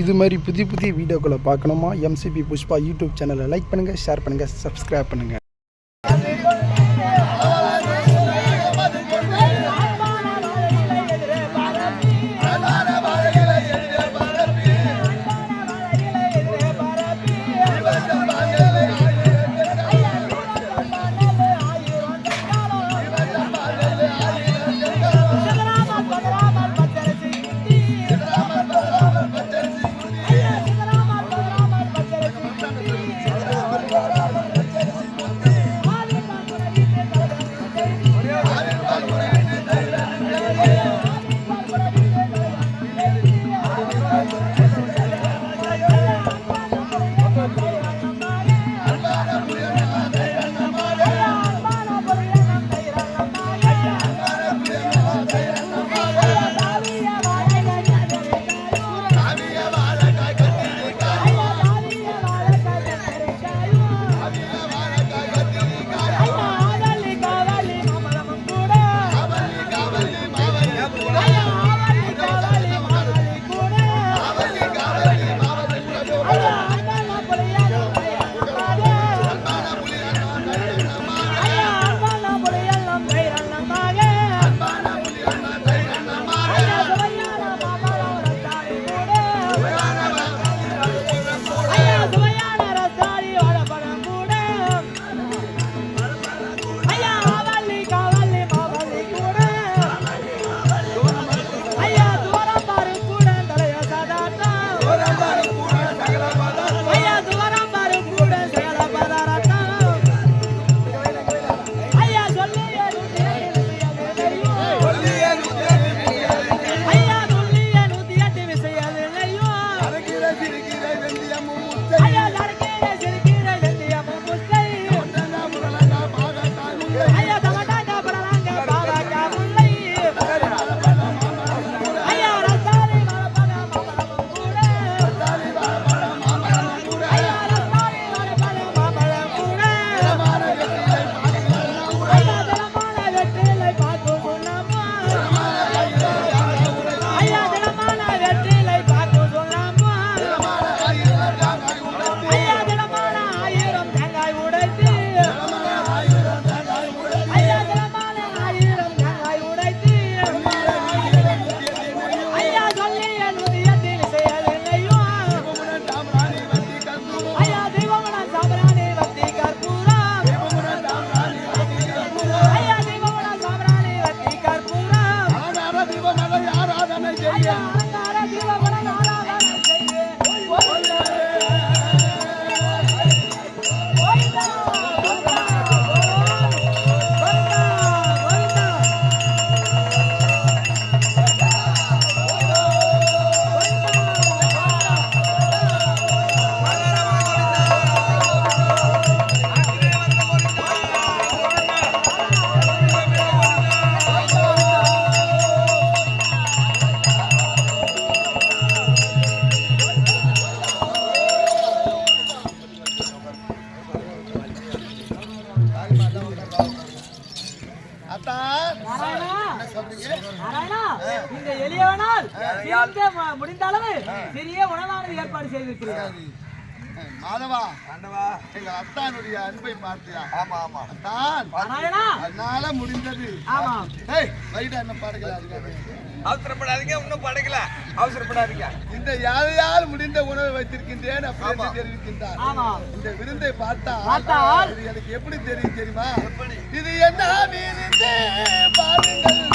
இது மாதிரி புதிய புதிய வீடியோக்களை பார்க்கணுமா? எம்சிபி புஷ்பா யூடியூப் சேனலை லைக் பண்ணுங்கள் ஷேர் பண்ணுங்கள் சப்ஸ்கிரைப் பண்ணுங்கள் ஏற்பாடு செய்திருக்கிறீர்கள். மாதவா. எங்க அத்தானுடைய அன்பை பார்த்தியா? ஆமா ஆமா. அத்தான். நாராயணா அதனால முடிந்தது. ஆமாம் ஏய் லைட்டா என்ன இருக்காது அவசரப்படாதீங்க இன்னும் படைக்கல. அவசரப்படாதீங்க. இந்த யாரையால் முடிந்த உணவை வைத்திருக்கின்றேன் அப்படி தெரிவிக்கின்றார். இந்த விருந்தை பார்த்தா பார்த்தால்? எனக்கு எப்படி தெரியும் தெரியுமா? இது என்ன விருந்து பாருங்கள்.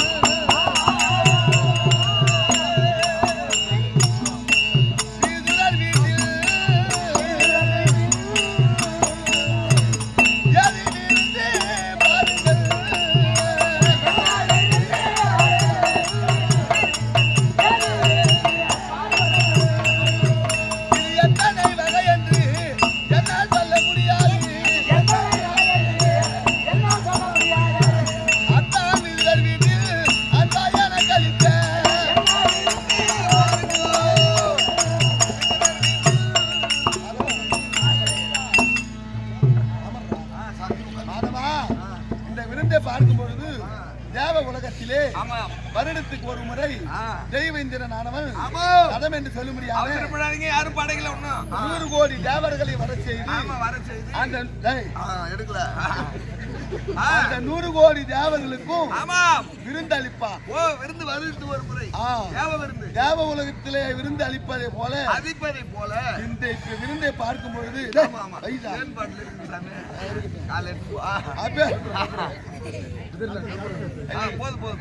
நூறு கோடி தேவர்களை வர செய்து ஆமா வர செய்து. அந்த எடுக்கல. அந்த நூறு கோடி தேவர்களுக்கும் ஆமா. விருந்தளிப்பான் ஓ விருந்து வருது ஒரு முறை. தேவ விருந்து. தேவ உலகத்திலே விருந்து அளிப்பதை போல அதிப்பதை போல. இந்த விருந்தை பார்க்கும் பொழுது. அப்பே- போதும் போதும்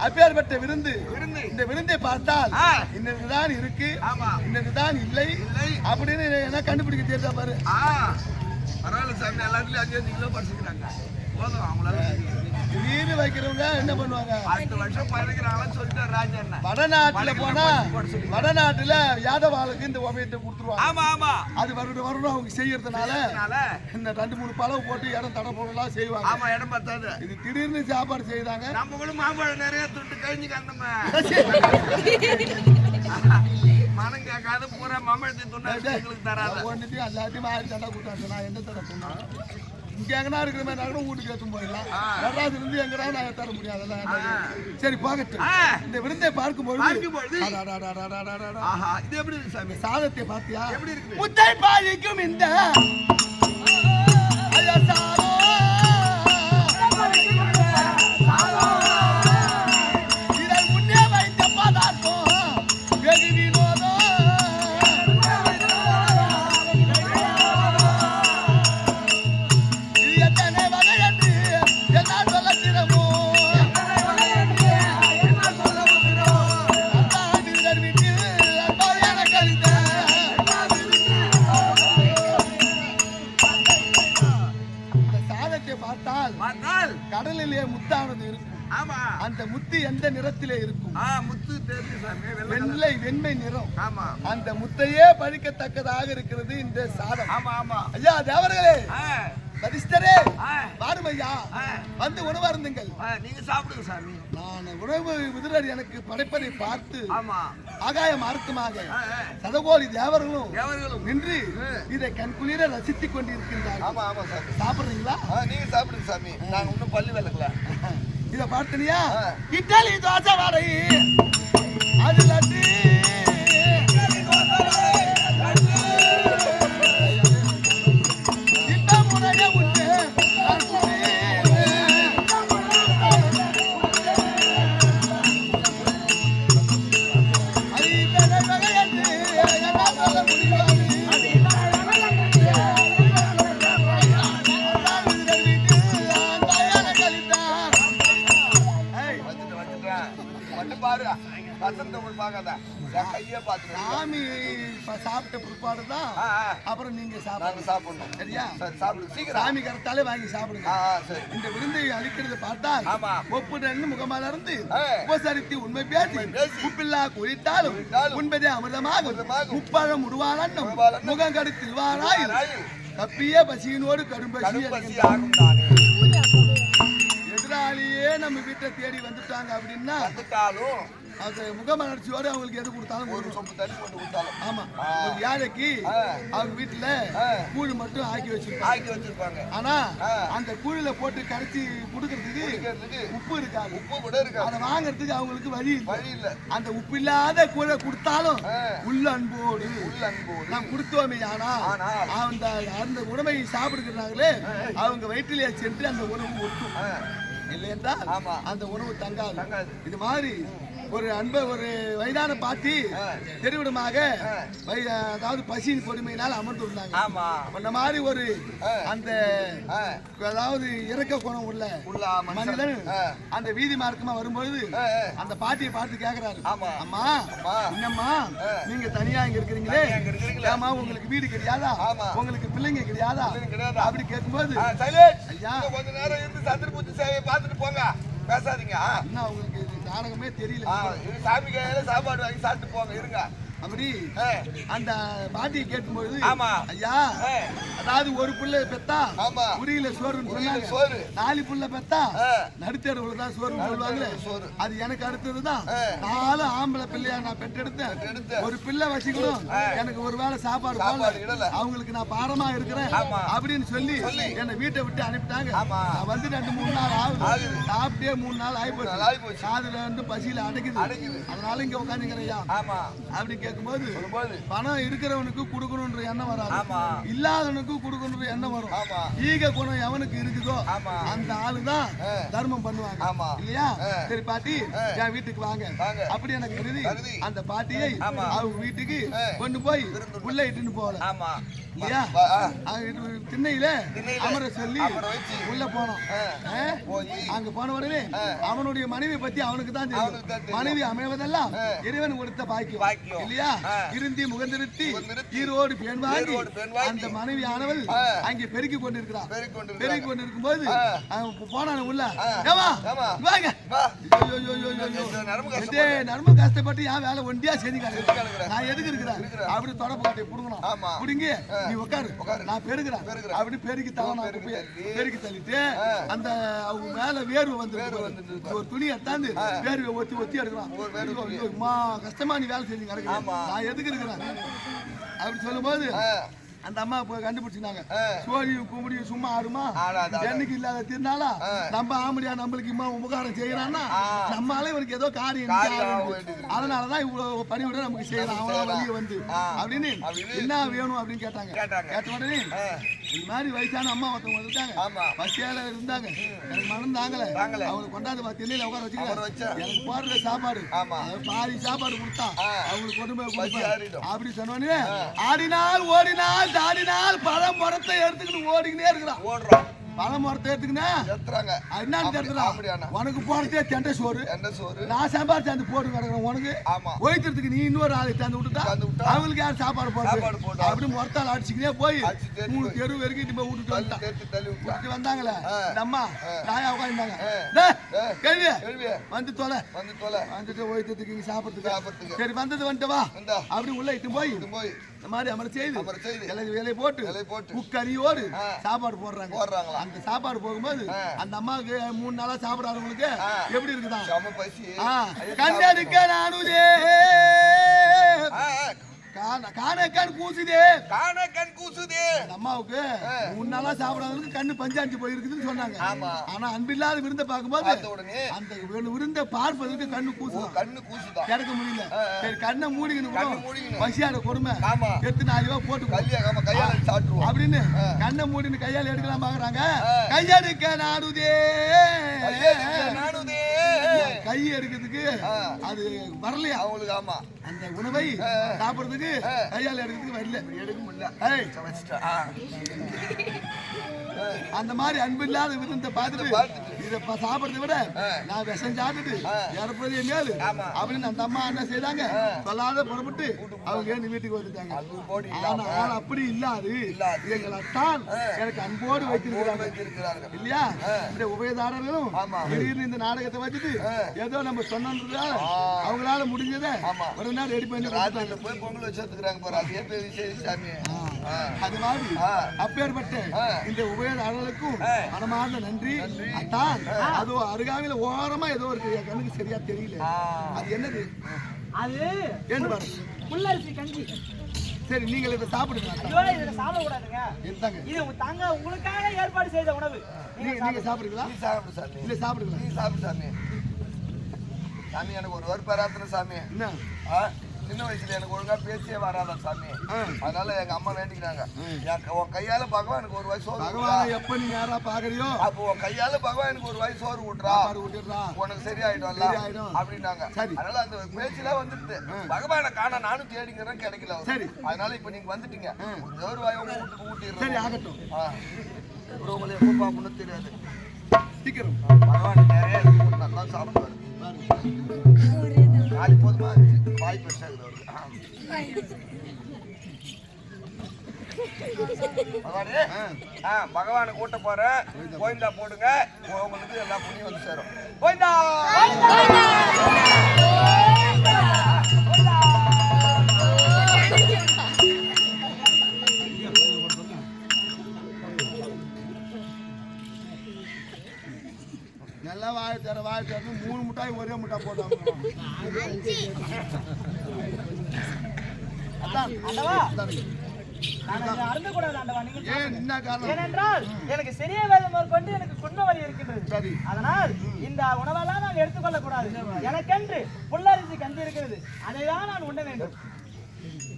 அப்பேற்பட்ட விருந்து. விருந்து. இந்த விருந்தை பார்த்தால். இன்னதுதான் இருக்கு. இன்னதுதான் இல்லை. இல்லை. அப்படின்னு என்ன கண்டுபிடிக்க தெரியுதா பாரு. பரவாயில்ல சாமி எல்லாத்துலயும் அஞ்சு அஞ்சு கிலோ பறிச்சுக்கிறாங்க. போதும் அவங்களால திடீர்னு வைக்கிறவங்க என்ன பண்ணுவாங்க? வடநாட்டுல போனா வடநாட்டுல யாதவாளுக்கு இந்த உபயத்தை கொடுத்துருவாங்க. ஆமா ஆமா. அது வருடம் வருடம் அவங்க செய்யறதுனால இந்த ரெண்டு மூணு பழம் போட்டு இடம் தடை போடலாம் செய்வாங்க. ஆமா இடம் பத்தாது இது திடீர்னு சாப்பாடு செய்தாங்க. நம்ம கூட மாம்பழம் நிறைய துண்டு கழிஞ்சு கண்டோமே மனம் கேட்காத பூரா மாம்பழத்தை துண்டா எங்களுக்கு தராத. ஒன்றுத்தையும் எல்லாத்தையும் ஆயிரத்தி தடை கொடுத்தாங்க நான் எந்த தடை சொன்னேன்? இங்க எங்கனா இருக்கிற மாதிரி கூட வீட்டுக்கு எடுத்து போயிடலாம். ரெண்டாவது இருந்து எங்கடா நான் தர முடியாது. சரி போகட்டும் ஆ. இந்த விருந்தை அடாடாடாடாடாடாடா. ஆஹா இது எப்படி இருக்கு சாமி? சாதத்தை பாத்தியா எப்படி இருக்குது? முத்தை பாதிக்கும் இந்த. முத்தானது இருக்கும். ஆமா. அந்த முத்து எந்த நிறத்திலே இருக்கும்? ஆ முத்து வெள்ளை வெண்மை நிறம். ஆமா. அந்த முத்தையே பழிக்கத்தக்கதாக இருக்கிறது இந்த சாதம். ஆமா ஆமா. ஐயா தேவர்களே வரிஷ்டரே ஆ, வந்து உணவருந்துங்கள் ஆ, நீங்க சாப்பிடுங்க சாமி. நான் உணவு விதுரர் எனக்கு படைப்பதை பார்த்து ஆமா. ஆகாயம் அர்த்தமாக ஆ, ஆ. சதகோடி தேவர்களும் நின்று இதை கண்குளிர ரசித்துக் கொண்டிருக்கின்றார்கள். ஆமா ஆமா சாமி. சாப்பிடுறீங்களா? நீங்க சாப்பிடுங்க சாமி. நாங்க இன்னும் பல்லு விளக்கல. இத பார்த்தனியா? ஆ. இட்லி தோசை வடை. அது வாங்கி சாப்பிடுங்க இந்த விருந்தை அளிக்கிறது பார்த்தால். ஒப்புடன் முகமலர்ந்து. உபசரித்து உண்மை பேசி பேசி. உப்பில்லா குறித்தாலும் உண்பதே. முப்பழம் முடுவாளன்னும் முடுவாளன்னும் முகம் கடுத்தில் வாராய் கப்பிய பசியினோடு கடும்பசி கடுப்பசி எதிராளியே நம்ம வீட்டை தேடி வந்துட்டாங்க அப்படின்னா வந்துட்டாலும் அது முகமலர்ச்சியோடு அவங்களுக்கு எது கொடுத்தாலும் ஒரு சொம்பு தண்ணி கொண்டு கொடுத்தாலும் ஆமா. ஒரு யானைக்கு ஆ. அவங்க வீட்டுல. கூழ் மட்டும் ஆக்கி வச்சிருப்பாங்க ஆக்கி வச்சிருப்பாங்க ஆனா. அந்த கூழில போட்டு கரைச்சி குடுக்கறதுக்கு உப்பு இருக்காது உப்பு கூட இருக்காது அதை வாங்குறதுக்கு அவங்களுக்கு வழி இல்லை. வழி இல்ல அந்த உப்பு இல்லாத கூழ கொடுத்தாலும். உள்ள அன்போடு உள்ள அன்போடு நாம் கொடுத்தோமே ஆனால். அந்த அந்த உணவை சாப்பிடுகிறாங்களே அவங்க வயிற்றிலே சென்று அந்த உணவு ஒட்டும் ஆ, இல்லை என்றால் ஆமா. அந்த உணவு தங்காது. இது மாதிரி ஒரு அன்ப ஒரு வயதான பாட்டி. தெருவிடமாக அதாவது பசியின் கொடுமையினால் அமர்ந்து இருந்தாங்க அந்த மாதிரி ஒரு. அந்த அதாவது இறக்க குணம் உள்ள மனிதன் அந்த வீதி மார்க்கமா வரும்பொழுது. அந்த பாட்டியை பார்த்து கேக்குறாரு. அம்மா. என்னம்மா. நீங்க தனியா இங்க இருக்கிறீங்களே. ஏம்மா உங்களுக்கு வீடு கிடையாதா. உங்களுக்கு பிள்ளைங்க கிடையாதா? அப்படி கேட்கும்போது ஐயா. கொஞ்ச நேரம் இருந்து சந்திர பூச்சி சேவையை பார்த்துட்டு போங்க பேசாதீங்க ஆ. இன்னும் அவங்களுக்கு இது நாடகமே தெரியல சாமி கையில சாப்பாடு வாங்கி சாப்பிட்டு போங்க இருங்க அப்படி அந்த பாட்டியை கேட்கும்பொழுது ஆமா. ஐயா அதாவது ஒரு புள்ள பெத்தா. உரியில சொன்னாங்க சோறு. நாலு புள்ள பெத்தா ஆ. நடுத்தருவுல தான் சோறுன்னு சொல்லுவாங்களே சோறு. அது எனக்கு அடுத்ததுதான் ஆ. நாலு ஆம்பளை பிள்ளையா நான் பெற்றெடுத்தேன் பெற்றெடுத்த. ஒரு பிள்ளை வச்சுக்கணும் ஆ. எனக்கு ஒரு வேளை சாப்பாடு போல. அவங்களுக்கு நான் பாரமா இருக்கிறேன். அப்படின்னு சொல்லி. என்னை வீட்டை விட்டு அனுப்பிட்டாங்க வந்து ரெண்டு மூணு நாள் ஆகுது. சாப்பிட்டே மூணு நாள் ஆகி போச்சு. காதுல வந்து பசியில அடைக்குது. அதனால இங்க உட்காந்துக்கிறையா ஆமா அப்படி கேட்கும்போது பணம் இருக்கிறவனுக்கு கொடுக்கணுன்ற எண்ணம் வராது இல்லாதவனுக்கு கொடுக்கணுன்ற எண்ணம் வரும் ஈக குணம் எவனுக்கு இருக்குதோ. அந்த ஆளுதான் ஆ. தர்மம் பண்ணுவாங்க. இல்லையா. சரி பாட்டி. என் வீட்டுக்கு வாங்க. அப்படி எனக்கு கருதி. அந்த பாட்டியை. அவங்க வீட்டுக்கு. கொண்டு போய் உள்ள இட்டுன்னு போகல ஆமா இல்லையா திண்ணையில அமர சொல்லி. உள்ள போனோம் அங்க போன உடனே அவனுடைய மனைவி பத்தி அவனுக்கு தான் தான் தெரியும். மனைவி அமைவதெல்லாம். இறைவன் கொடுத்த பாக்கியம் பாக்கியம். இல்லையா. இருந்தி முகந்திருத்தி ஈரோடு பெண் வாங்கி அந்த மனைவி ஆனவள். அங்கே பெருக்கி கொண்டிருக்கிறாங்க. பெருக்கி கொண்டிருக்கும்போது ஆ. அவன் போனான் உள்ள? வாங்க நரம்பு கஷ்டப்பட்டு என் வேலை ஒண்டியா செஞ்சு கிடக்குறேன். நான் எதுக்கு இருக்கிறேன். அப்படி தொடப்பு காட்டி புடுங்கணும். புடுங்கி நீ உட்காரு உட்காரு. நான் பெருகிறேன். அப்படி பெருக்கி தவணா பெருக்கி தள்ளி. பெருக்கி தள்ளிட்டு. அந்த அவங்க மேல வேர்வை வந்து. ஒரு துணி எடுத்தாந்து வேர்வை ஒத்தி ஒத்தி எடுக்கிறான் கஷ்டமா நீ வேலை செஞ்சு. நான் எதுக்கு இருக்கிறேன் அப்படி சொல்லும்போது ஆ, அந்த அம்மா போய் கண்டுபிடிச்சிருந்தாங்க. சோழியும் கும்பிடியும் சும்மா ஆடுமா. என்னைக்கு இல்லாத திருநாளா. நம்ம ஆம்படியா நம்மளுக்கு இம்மா உபகாரம் செய்யறான்னா. நம்மளால இவனுக்கு ஏதோ காரியம். அதனாலதான் இவ்வளவு பணிவிட நமக்கு அவனா செய்யலாம். வெளியே வந்து. அப்படின்னு என்ன வேணும் அப்படின்னு கேட்டாங்க. கேட்ட உடனே ஆ. இந்த மாதிரி வயசான அம்மா ஒருத்தவங்க இருக்காங்க ஆமா. பசியால இருந்தாங்க எனக்கு மனம் தாங்கல. அவங்களுக்கு கொண்டாந்து திண்ணையில உட்கார உட்கார வச்சுக்கிறேன் வச்சா. எனக்கு போடுற சாப்பாடு பாதி சாப்பாடு கொடுத்தா. அவங்களுக்கு கொண்டு போய். அப்படி சொன்னோடனே ஆடினால் ஓடினால் தாடினால் பழம் மரத்தை எடுத்துக்கிட்டு ஓடிக்கிட்டே இருக்கிறான். ஓடுறோம் பழம் மரத்தை எடுத்துக்கினா? செத்துறாங்க அது என்னன்னு அப்படியாண்ணா. உனக்கு போறதே தெண்டை சோறு. என்ன சோறு. நான் சம்பாரிச்சு அந்த போட்டு கிடக்குறேன் உனக்கு. ஆமா. ஒய்க்கிறதுக்கு நீ இன்னொரு ஆளை தந்து விட்டுட்டா? அவங்களுக்கு யார் சாப்பாடு சாப்பாடு போடுறது போட்டா? அப்படி மொரத்தால் அடிச்சுக்கினே போய் மூணு. தெரு வரைக்கும் போய் விட்டுட்டு வந்துட்டான் வந்தாங்களே? அம்மா நாயா உட்காந்துட்டாங்க. கேள்வி வந்து தொலை. வந்து தொலை. வந்துட்டு ஒய்த்ததுக்கு இங்க சாப்பிட்றதுக்கு. சாப்பிட்றதுக்கு. சரி வந்தது வந்துட்டு வா. அப்படி உள்ள இட்டு போய். போய். இந்த மாதிரி அமர செய்து. அமர செய்து. வேலையை போட்டு. இலை போட்டு. முக்கறியோடு. சாப்பாடு போடுறாங்க. போடுறாங்களா? அந்த சாப்பாடு போகும்போது. அந்த அம்மாவுக்கு மூணு நாளா சாப்பிடாதவங்களுக்கு. எப்படி இருக்குதா? செம பசி. ஆ, ஐயோ, கண்ணெடுக்க நானுதே. ஆ, ஆ. காண காண கண் கூசுதே. காண கண் கூசுதே அம்மாவுக்கு மூணு நாளா சாப்பிடாதவங்களுக்கு கண்ணு பஞ்சாஞ்சு போயிருக்குதுன்னு சொன்னாங்க. ஆமா. ஆனா அன்பில்லாத விருந்த பார்க்கும்போது அந்த விருந்தை பார்ப்பதற்கு கண்ணு கூசுதான். கண்ணு கூசுதான். கிடக்க முடியல. சரி கண்ணை மூடிக்கணும். பசியாட கொடுமை. எத்து நாலு ரூபா போட்டு கையால சாப்பிட்டுருவோம். அப்படின்னு கண்ணை மூடின்னு கையால எடுக்கலாம் பாக்குறாங்க. கையெடுக்க நாடுதே. நானுதே கை எடுக்கிறதுக்கு. அது வரலையா? அவங்களுக்கு ஆமா. அந்த உணவை சாப்பிடுறதுக்கு கையால எடுக்கிறதுக்கு வரல. எடுக்க முடியல. அந்த மாதிரி அன்பில்லாத விருந்தை பார்த்துட்டு பார்த்துட்டு. இதை சாப்பிடுறதை விட நான் விஷம் சாப்பிட்டுட்டு இறப்புறதே. அப்படின்னு அந்த அம்மா என்ன செய்தாங்க? சொல்லாத புறப்பட்டு அவங்க ஏன் வீட்டுக்கு வந்துட்டாங்க? அன்பு போடி ஆனா ஆள் அப்படி இல்லாது. எங்களைத்தான் எனக்கு அன்போடு வைத்திருக்கிறாங்க இல்லையா? இந்த உபயதாரர்களும் ஆமா. திடீர்னு இந்த நாடகத்தை வச்சுட்டு ஏதோ நம்ம சொன்னோன்றதால அவங்களால முடிஞ்சதை ஆமா. உடனே ரெடி பண்ணி போய் பொங்கல் வச்சு எடுத்துக்கிறாங்க பாரு. அதே பெரிய சரி சாமி. ஆ. அது மாதிரி. அப்பேற்பட்ட. இந்த ஆ. மனமார்ந்த நன்றி. அத்தான் அதோ அருகாமையில ஓரமா ஏதோ இருக்கு. என் கண்ணுக்கு சரியா தெரியல. அது என்னது? அது பாருங்க. புல்லரிசி கஞ்சி. சரி நீங்கள் இதை சாப்பிடுங்க. இதுல சாப்பிடக்கூடாதுங்க. இது உங்க தாங்க உங்களுக்காக ஏற்பாடு செய்த உணவு. நீங்க நீங்க சாப்பிடுங்களா? நீ சாப்பிடு சாமி. இல்ல சாப்பிடுங்களா? நீ சாப்பிடு சாமி. சாமி எனக்கு ஒரு பெறாத்துன சாமி. என்ன? ஆ? சின்ன வயசுல எனக்கு ஒழுங்கா பேச்சே வராத சாமி. அதனால எங்க அம்மா வேண்டிக்கிறாங்க உன் கையால பகவான் எனக்கு ஒரு வயசு. பகவானை எப்ப நீ யாரா பாக்குறியோ? அப்போ உன் கையால பகவான் எனக்கு ஒரு வயசு சோறு விட்டுடுறா உனக்கு சரியாயிடும்ல? சரியாயிடும். அப்படின்னாங்க. அதனால அந்த பேச்சுல வந்துட்டு பகவானை காண நானும் தேடிக்கிறேன் கிடைக்கல. சரி. அதனால இப்ப நீங்க வந்துட்டீங்க. ஒரு சோறு வாய் உங்க வீட்டுக்கு சரி ஊட்டிடுறேன் ஆகட்டும். அப்புறம் உங்களை எப்போ தெரியாது. சீக்கிரம். பகவான் நிறைய நல்லா சாப்பிடுவாரு. நாலு போதுமா? வாய் பெருசாகுது அவருக்கு. ஆ. பகவானை கூட்ட போறேன் கோவிந்தா போடுங்க. உங்களுக்கு எல்லா புண்ணியம் வந்து சேரும். கோவிந்தா! நல்லா வாழ்த்துற வாழ்த்துறன்னு மூணு முட்டாய் ஒரே முட்டாய் போட்டாங்க. ஏனென்றால் எனக்கு சிறிய வேதம் கொண்டு எனக்கு குன்ம வலி இருக்கின்றது. சரி. அதனால் இந்த உணவெல்லாம் நான் எடுத்துக்கொள்ள கூடாது. எனக்கென்று புல்லரிசி கஞ்சி இருக்கிறது. அதை தான் நான் உண்ண வேண்டும்.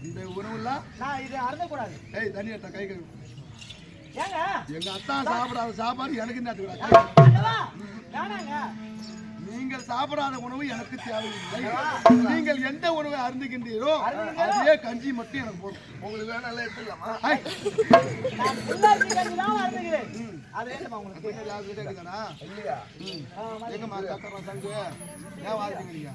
இந்த உணவுலாம் நான் இது அருந்தக்கூடாது. ஏய் தண்ணி எடுத்தா கை கழுவு. ஏங்க? எங்க அத்தான் சாப்பிடாத சாப்பாடு எனக்கு என்ன வேணாங்க. நீங்கள் சாப்பிடாத உணவு எனக்கு தேவையில்லை. நீங்கள் எந்த உணவை அருந்துகின்றீரோ அதே கஞ்சி மட்டும் எனக்கு போதும். உங்களுக்கு வேணாலும் எடுத்துக்கலாமா. எங்கம்மா கத்துறோம் சங்கு ஏன் வாழ்த்துக்கிறீங்க?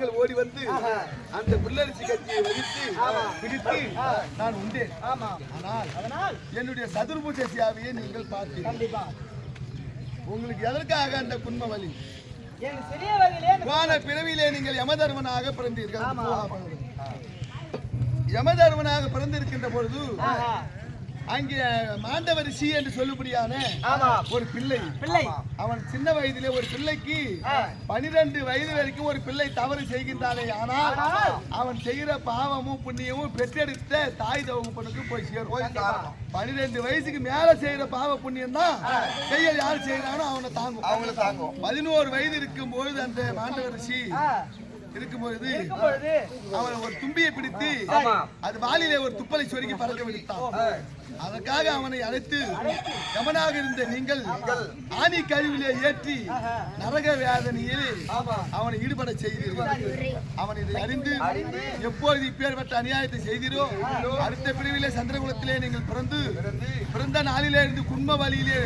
கரங்கள் ஓடி வந்து அந்த புல்லரிசி கட்சியை வகித்து பிடித்து நான் உண்டேன். ஆனால் அதனால் என்னுடைய சதுர்பூஜை சேவையை நீங்கள் பார்த்தீர்கள் கண்டிப்பா. உங்களுக்கு எதற்காக அந்த குன்ம சிறிய வகையிலே போன பிறவியிலே நீங்கள் யமதர்மனாக பிறந்தீர்கள். யமதர்மனாக பிறந்திருக்கின்ற பொழுது அங்கே மாண்டவரிசி என்று சொல்லும்படியான ஆமாம் ஒரு பிள்ளை. பிள்ளை. அவன் சின்ன வயதிலே ஒரு பிள்ளைக்கு பனிரெண்டு வயது வரைக்கும் ஒரு பிள்ளை தவறு செய்கின்றானே. ஆனால் அவன் செய்கிற பாவமும் புண்ணியமும் பெற்றெடுத்த தாய் தகப்பனுக்கு போய் சேரும். பனிரெண்டு வயசுக்கு மேல செய்யற பாவ புண்ணியம் தான் செயல் யார் செய்யறானோ அவனை தாங்கும். அவங்கள தாங்கும். பதினோரு வயது இருக்கும் பொழுது அந்த மாண்டவ ரிஷி ஆ, இருக்கும் பொழுது இருக்கும் பொழுது அவன் ஒரு தும்பியை பிடித்து அது வாளிலே ஒரு துப்பலை சொருகி பறக்க விடுத்தான் அதற்காக அவனை அழைத்து யமனாக இருந்த நீங்கள் ஆணி கழிவிலே ஏற்றி நரக வேதனையில் அவனை ஈடுபட செய்தீர்கள். அவன் இதை அறிந்து எப்போது இப்பேற்பட்ட அநியாயத்தை செய்தீரோ அடுத்த பிரிவிலே சந்திரகுலத்திலே நீங்கள் பிறந்து பிறந்த. நாளிலே இருந்து குன்ம வழியிலே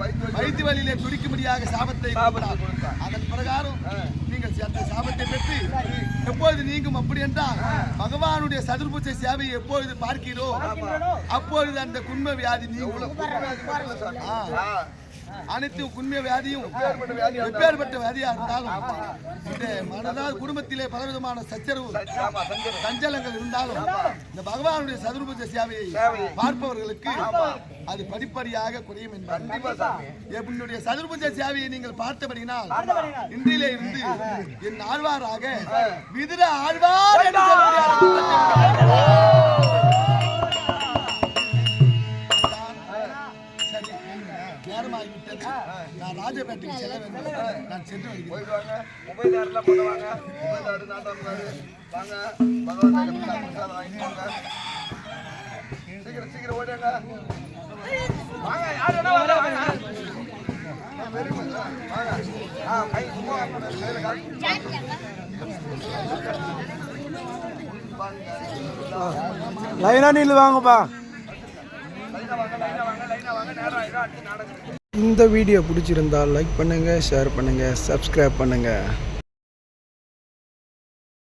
வைத்து வயிற்று வழியிலே துடிக்கும்படியாக சாபத்தை. அதன் பிரகாரம் நீங்கள் அந்த சாபத்தை பெற்று எப்பொழுது நீங்கும் அப்படி என்றால் பகவானுடைய சதுர்புஜ சேவையை எப்பொழுது பார்க்கிறோ பார்க்கின்றனோ? அப்பொழுது அந்த குன்ம வியாதி. ஆ, அனைத்து குன்ம வியாதியும் எப்பேற்பட்ட வியாதியா இருந்தாலும் இந்த மனதால் குடும்பத்திலே பலவிதமான சச்சரவு சஞ்சலங்கள் இருந்தாலும் இந்த பகவானுடைய சதுர்புஜ சேவையை பார்ப்பவர்களுக்கு அது படிப்படியாக குறையும் என்பார் என்னுடைய சதுர்புஜ சேவையை நீங்கள் பார்த்தபடினால். இன்றிலே இருந்து என் ஆழ்வாராக விதிர ஆழ்வார் என்று நேரமாகிவிட்டது. நான் ராஜபேட்டைக்கு செல்ல வேண்டும். நான் சென்று வருகிறேன் போயிட்டு வாங்க. உபயதாரெல்லாம் போட்டு வாங்க. பகவான் பிரசாதம் வாங்கிட்டு வாங்க சீக்கிரம் சீக்கிரம் ஓடுங்க வாங்க யார் வேணா வாங்க. ஆ, வாங்க. ஆ கை சும்மா வாங்க. கையில கால். லைனாக நில்லு வாங்கப்பா. இந்த வீடியோ பிடிச்சிருந்தா லைக் பண்ணுங்கள் ஷேர் பண்ணுங்கள் சப்ஸ்கிரைப் பண்ணுங்கள்